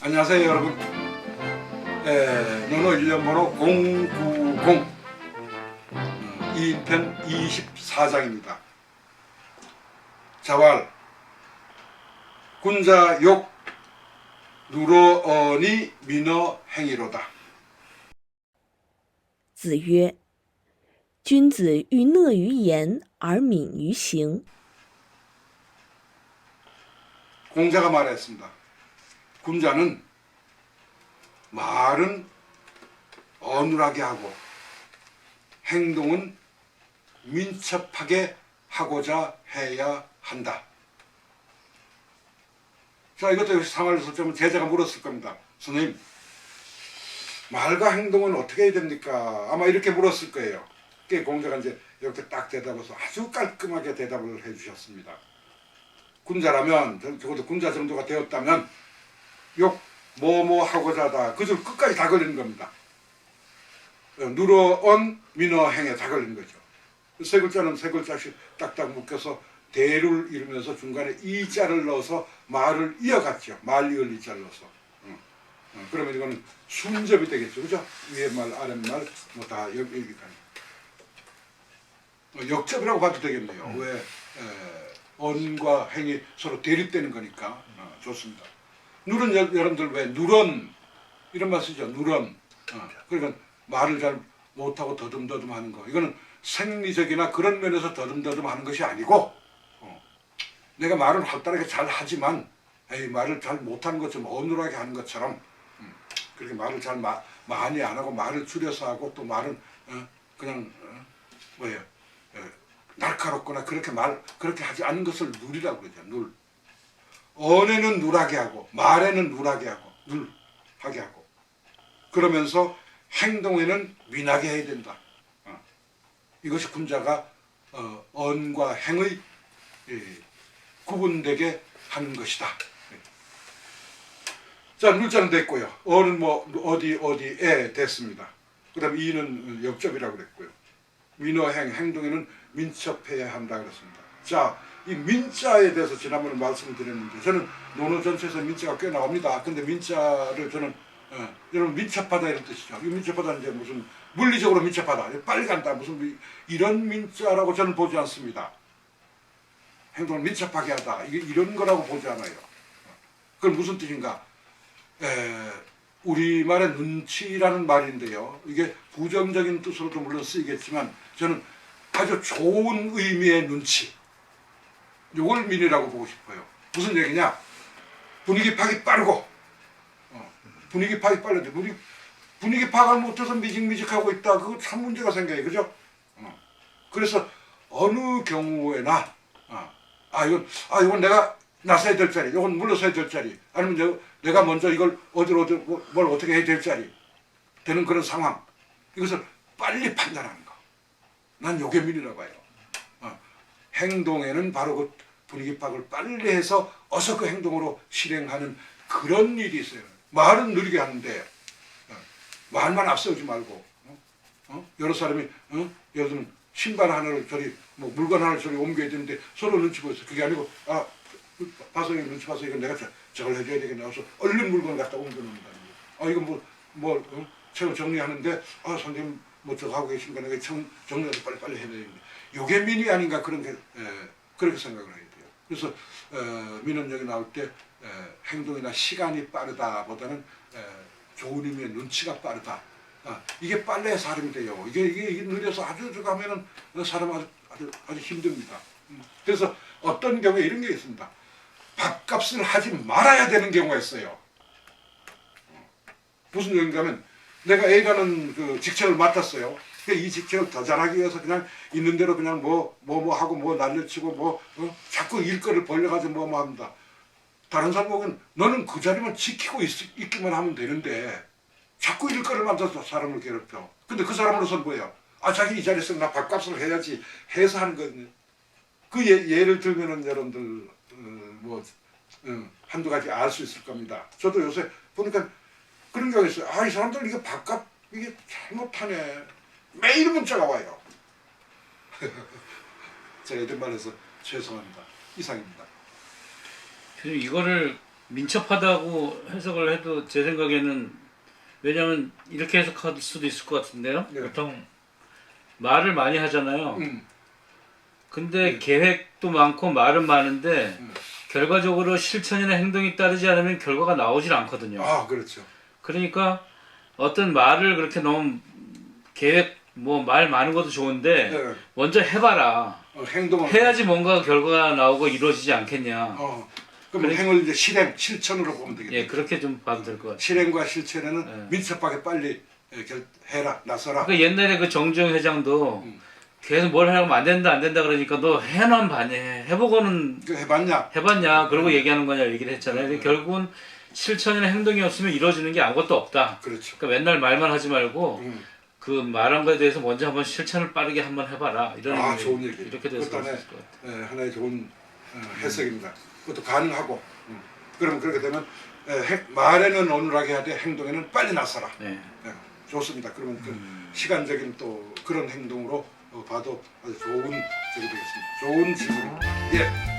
안녕하세요 여러분 에, 노노 1년 번호 090 어, 2편 24장입니다 자왈 군자 욕 누러어니 민어 행위로다 子曰：“君子欲讷于言而敏于行。 공자가 말했습니다 군자는 말은 어눌하게 하고 행동은 민첩하게 하고자 해야 한다. 자, 이것도 역시 상황을 설정하면 제자가 물었을 겁니다. 선생님, 말과 행동은 어떻게 해야 됩니까? 아마 이렇게 물었을 거예요. 그게 공자가 이제 이렇게 딱 대답해서 아주 깔끔하게 대답을 해주셨습니다. 군자라면, 적- 적어도 군자 정도가 되었다면, 욕, 뭐뭐 하고자 하다. 그줄 끝까지 다 걸리는 겁니다. 어, 누러언, 민어, 행에 다 걸리는 거죠. 세 글자는 세 글자씩 딱딱 묶여서 대를 이루면서 중간에 이 자를 넣어서 말을 이어갔죠. 말 이을 이 자를 넣어서. 어. 어, 그러면 이거는 순접이 되겠죠. 그죠? 위에 말, 아래 말, 뭐 다 여기까지. 어, 역접이라고 봐도 되겠네요. 왜 에, 언과 행이 서로 대립되는 거니까 어, 좋습니다. 누른 여, 여러분들 왜 누런 이런 말 쓰죠. 누런. 어, 그러니까 말을 잘 못하고 더듬더듬 하는 거. 이거는 생리적이나 그런 면에서 더듬더듬 하는 것이 아니고 어, 내가 말을 활달하게 잘 하지만 에이, 말을 잘 못하는 것처럼 어눌하게 하는 것처럼 음, 그렇게 말을 잘 마, 많이 안 하고 말을 줄여서 하고 또 말은 어, 그냥 어, 뭐예요 어, 날카롭거나 그렇게 말 그렇게 하지 않는 것을 누리라고 그러죠 눌 언에는 누라게 하고 말에는 누라게 하고 눌하게 하고 그러면서 행동에는 민하게 해야 된다 어. 이것이 군자가 어, 언과 행의 예, 구분되게 하는 것이다. 예. 자, 물자는 됐고요. 어는 뭐 어디 어디에 됐습니다. 그다음 이는 역접이라고 그랬고요. 민어행 행동에는 민첩해야 한다 그랬습니다. 자, 이 민자에 대해서 지난번에 말씀을 드렸는데 저는 논어 전체에서 민자가 꽤 나옵니다. 근데 민자를 저는 어, 여러분 민첩하다 이런 뜻이죠. 이 민첩하다는 이제 무슨 물리적으로 민첩하다, 빨리 간다 무슨 미- 이런 민자라고 저는 보지 않습니다. 행동을 민첩하게 하다 이게 이런 거라고 보지 않아요. 그건 무슨 뜻인가? 에, 우리말의 눈치라는 말인데요. 이게 부정적인 뜻으로도 물론 쓰이겠지만 저는 아주 좋은 의미의 눈치. 요걸 민이라고 보고 싶어요. 무슨 얘기냐? 분위기 파기 빠르고 어, 분위기 파기 빠른데 분위기, 분위기 파악을 못해서 미직미직하고 있다. 그거 참 문제가 생겨요. 그죠? 어. 그래서 어느 경우에나 어, 아 이건 아 이건 내가 나서야 될 자리, 이건 물러서야 될 자리, 아니면 내가, 내가 먼저 이걸 어디로 어디 뭐- 뭘 어떻게 해야 될 자리 되는 그런 상황 이것을 빨리 판단하는 거. 난 요게 민이라고 해요. 어, 행동에는 바로 그 분위기 파악을 빨리 해서 어서 그 행동으로 실행하는 그런 일이 있어요. 말은 느리게 하는데 어, 말만 앞세우지 말고 어? 어? 여러 사람이 어? 예를 들면 신발 하나를 저리 뭐 물건 하나를 저리 옮겨야 되는데 서로 눈치 보였어. 그게 아니고 아 봐서 이거 눈치 봐서 이건 내가 저, 저걸 해줘야 되겠네. 그래서 얼른 물건 갖다 옮겨놓는다는 거. 아 이거 뭐뭐 어? 채워 정리하는데 아 선생님 뭐 저거 하고 계신가 내가 정, 정리해서 빨리빨리 해야 되는데 요게 민이 아닌가 그런 게 에, 그렇게 생각을 해야 돼요. 그래서 어, 여기 나올 때 에, 행동이나 시간이 빠르다 보다는 에, 좋은 의미의 눈치가 빠르다. 아, 이게 빨라야 사람이 돼요. 이게, 이게, 이게 느려서 아주 저거 하면은 사람 아주, 아주, 아주 힘듭니다. 음, 그래서 어떤 경우에 이런 게 있습니다. 밥값을 하지 말아야 되는 경우가 있어요. 어, 무슨 얘기인가면 내가 A라는 그 직책을 맡았어요. 이 직책을 더 잘하기 위해서 그냥 있는 대로 그냥 뭐, 뭐, 뭐 하고 뭐 날려치고 뭐, 어? 자꾸 일거를 벌려가지고 뭐, 뭐 합니다. 다른 사람 보면 너는 그 자리만 지키고 있, 있기만 하면 되는데 자꾸 일거를 만들어서 사람을 괴롭혀. 근데 그 사람으로서는 뭐예요? 아, 자기 이 자리에서 나 밥값을 해야지 해서 하는 거거든요. 그 예, 예를 들면은 여러분들, 어, 뭐, 어, 한두 가지 알 수 있을 겁니다. 저도 요새 보니까 그런 경우가 있어요. 아, 이 사람들 이게 밥값, 이게 잘못하네. 매일 문자가 와요. 제가 이런 말해서 죄송합니다. 이상입니다. 교수님 이거를 민첩하다고 해석을 해도 제 생각에는 왜냐면 이렇게 해석할 수도 있을 것 같은데요. 네. 보통 말을 많이 하잖아요. 음, 근데 계획도 많고 말은 많은데 음. 결과적으로 실천이나 행동이 따르지 않으면 결과가 나오질 않거든요. 아 그렇죠. 그러니까 어떤 말을 그렇게 너무 계획 뭐 말 많은 것도 좋은데 네. 먼저 해봐라. 어, 행동을 해야지 뭔가 결과가 나오고 이루어지지 않겠냐. 어, 그럼 그래- 행을 이제 실행, 실천으로 보면 되겠네. 예, 그렇게 좀 봐도 될 것 같아요. 실행과 실천에는 네. 민첩하게 빨리 예, 결, 해라, 나서라. 그 옛날에 그 정주영 회장도 음. 계속 뭘 하면 안 된다 안 된다 그러니까 너 해는 반해 해보고는 그 해봤냐? 해봤냐 그러고 얘기하는 거냐 얘기를 했잖아요. 근데 결국은 실천이나 행동이 없으면 이루어지는 게 아무것도 없다. 그렇죠. 그러니까 맨날 말만 하지 말고 음. 그 말한 거에 대해서 먼저 한번 실천을 빠르게 한번 해봐라 이런 아, 의미. 좋은 얘기. 이렇게 돼서 그것도 하나의. 예, 하나의 좋은 어, 해석입니다. 그것도 가능하고. 음. 그러면 그렇게 되면 예, 해- 말에는 어눌하게 해야 돼, 행동에는 빨리 나서라. 네. 예, 좋습니다. 그러면 그 음. 시간적인 또 그런 행동으로 어, 봐도 아주 좋은 적이 되겠습니다. 좋은 질문. 예.